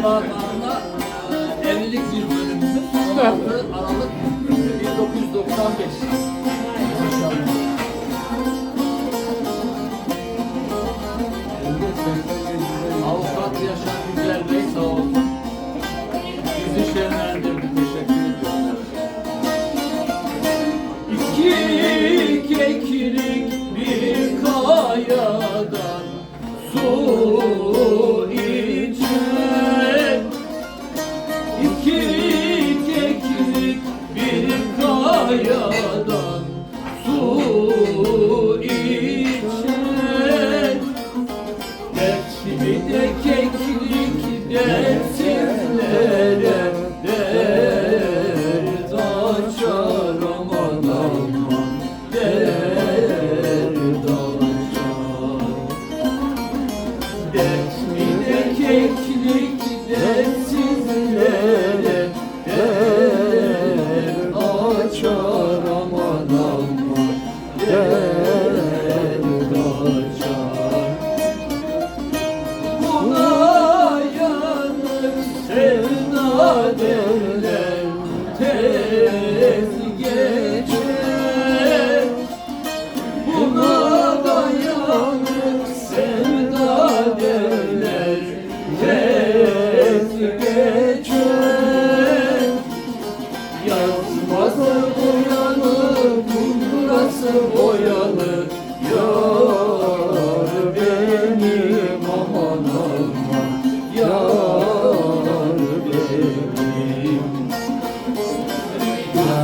Cemaathanı'na e, evlilik yıl dönümümüzün 16 Aralık 1995. Avukat Yaşar Güzel Bey sağ olun. Bizi şenlendirdi. Teşekkür ediyorum. İki kekirik bir kayadan su De keklik dersizlere dert açar aman aman dert açar. De keklik dersizlere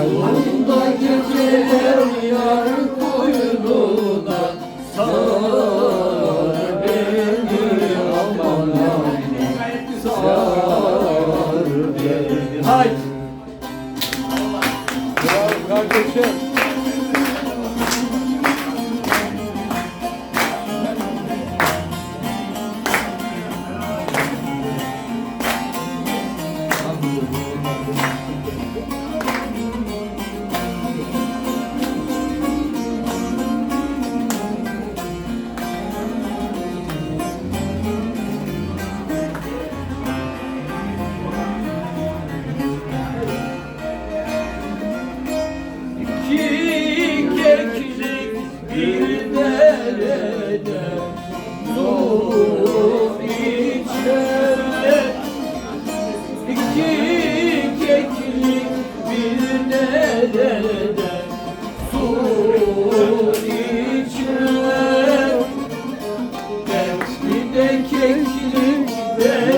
Yolunda geceler yar Dertli de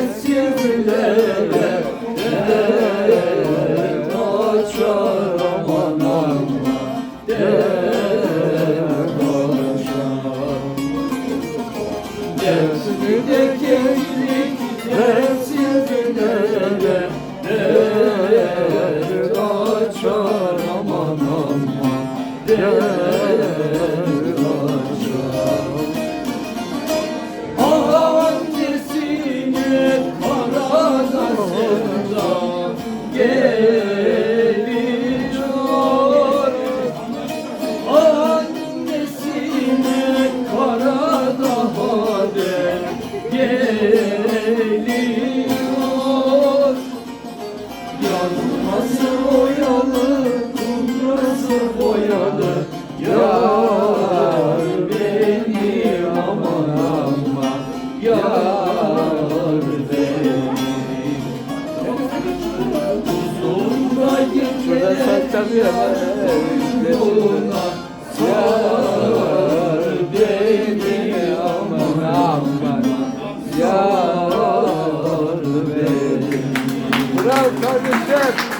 Yazması boyalı, kumrası boyalı Yar beni aman Yar beni ama, geceler yoluna Yar beni aman Yar beni Bravo kardeşim.